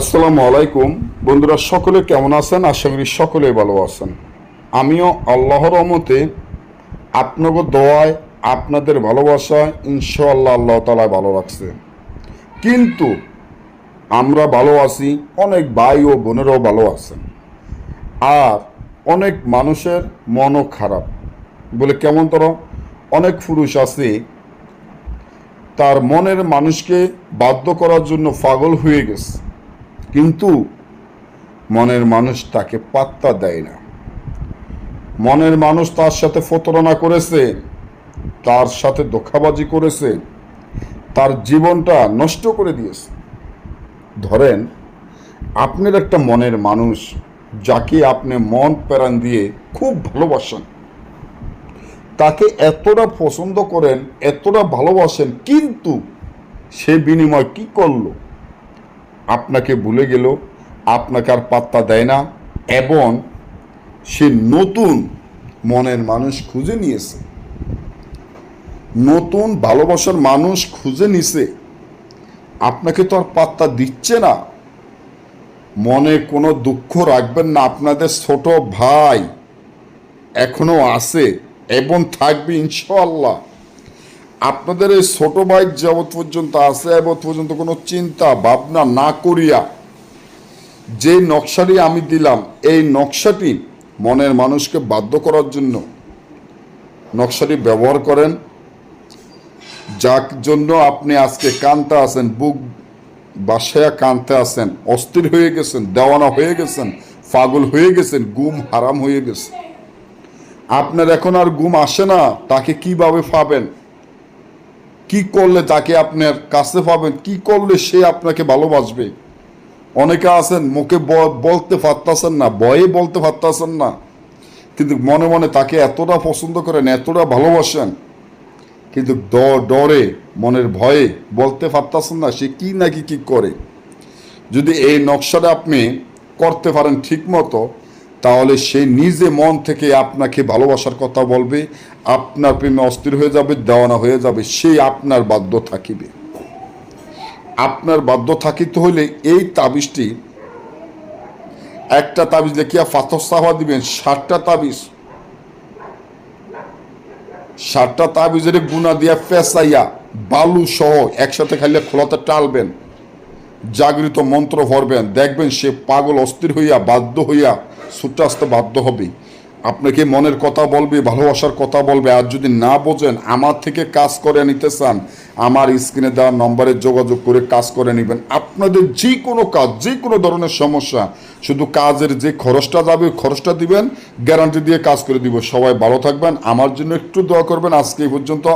আসসালামু আলাইকুম। বন্ধুরা, সকলে কেমন আছেন? আশা করি সকলে ভালো আছেন। আমিও আল্লাহর রহমতে আপনাকে দোয়ায়, আপনাদের ভালোবাসায় ইনশাআল্লাহ আল্লাহ তালা ভালো রাখছে। কিন্তু আমরা ভালো আছি, অনেক ভাই ও বোনেরাও ভালো আছেন। আর অনেক মানুষের মনও খারাপ। বলে কেমন তর? অনেক পুরুষ আছে, তার মনের মানুষকে বাধ্য করার জন্য পাগল হয়ে গেছে। কিন্তু মনের মানুষ তাকে পাত্তা দেয় না। মনের মানুষ তার সাথে প্রতারণা করেছে, তার সাথে ধোকাবাজি করেছে, তার জীবনটা নষ্ট করে দিয়েছে। ধরেন, আপনার একটা মনের মানুষ যাকে আপনি মন প্রাণ দিয়ে খুব ভালোবাসেন, তাকে এতটা পছন্দ করেন, এতটা ভালোবাসেন, কিন্তু সে বিনিময় কি করল? আপনাকে ভুলে গেল, আপনাকে আর পাত্তা দেয় না, এবং সে নতুন মনের মানুষ খুঁজে নিয়েছে। নতুন ভালোবাসার মানুষ খুঁজে নিছে। আপনাকে তো আর পাত্তা দিচ্ছে না। মনে কোনো দুঃখ রাখবেন না, আপনাদের ছোট ভাই এখনও আছে এবং থাকবে ইনশাল্লাহ আপনাদের এই ছোট ভাই যাবৎ পর্যন্ত আছে যাবৎ পর্যন্ত কোনো চিন্তা, ভাবনা না করিয়া যে নকশাটি আমি দিলাম, এই নকশাটি মনের মানুষকে বাধ্য করার জন্য। নকশাটি ব্যবহার করেন। যার জন্য আপনি আজকে কানতে আছেন, বুক বাসায় কানতে আছেন, অস্থির হয়ে গেছেন, দেওয়ানা হয়ে গেছেন, পাগল হয়ে গেছেন গুম হারাম হয়ে গেছে। আপনার এখন আর গুম আসে না, তাকে কীভাবে পাবেন? কি করলে তাকে আপনার কাছে পাবেন? কি করলে সে আপনাকে ভালোবাসবে? অনেকে আছেন, মুখে বলতে পারতাছেন না, ভয়ে বলতে পারতাছেন না। কিন্তু মনে মনে তাকে এতটা পছন্দ করেন, এতটা ভালোবাসেন, কিন্তু ডরে, মনের ভয়ে বলতে পারতাছেন না, সে কি নাকি কি করে? যদি এই নকশাটা আপনি করতে পারেন ঠিক মতো তাহলে সে নিজে মন থেকে আপনাকে ভালোবাসার কথা বলবে, আপনার প্রেমে অস্থির হয়ে যাবে, দেওয়ানা হয়ে যাবে, সে আপনার বাধ্য থাকিবে। আপনার বাধ্য থাকিতে হলে এই তাবিজটি, একটা তাবিজ দেখিয়া ফাতর সাহা দিবেন, ষাটটা তাবিজ। ষাটটা তাবিজের গুণা দিয়া পেঁচাইয়া বালু সহ একসাথে খাইলে খোলাতে টালবেন, জাগৃত মন্ত্র ভরবেন, দেখবেন সে পাগল অস্থির হইয়া, বাধ্য হইয়া ছুটে আসতে বাধ্য হবে। আপনাকে মনের কথা বলবে, ভালোবাসার কথা বলবে? আর যদি না বোঝেন, আমার থেকে কাজ করে নিতে চান, আমার স্ক্রিনে দেওয়া নম্বরে যোগাযোগ করে কাজ করে নেবেন। আপনাদের যে কোনো কাজ যে কোনো ধরনের সমস্যা, শুধু কাজের যে খরচটা যাবে খরচটা দিবেন, গ্যারান্টি দিয়ে কাজ করে দিব। সবাই ভালো থাকবেন। আমার জন্য একটু দোয়া করবেন। আজকে এই পর্যন্ত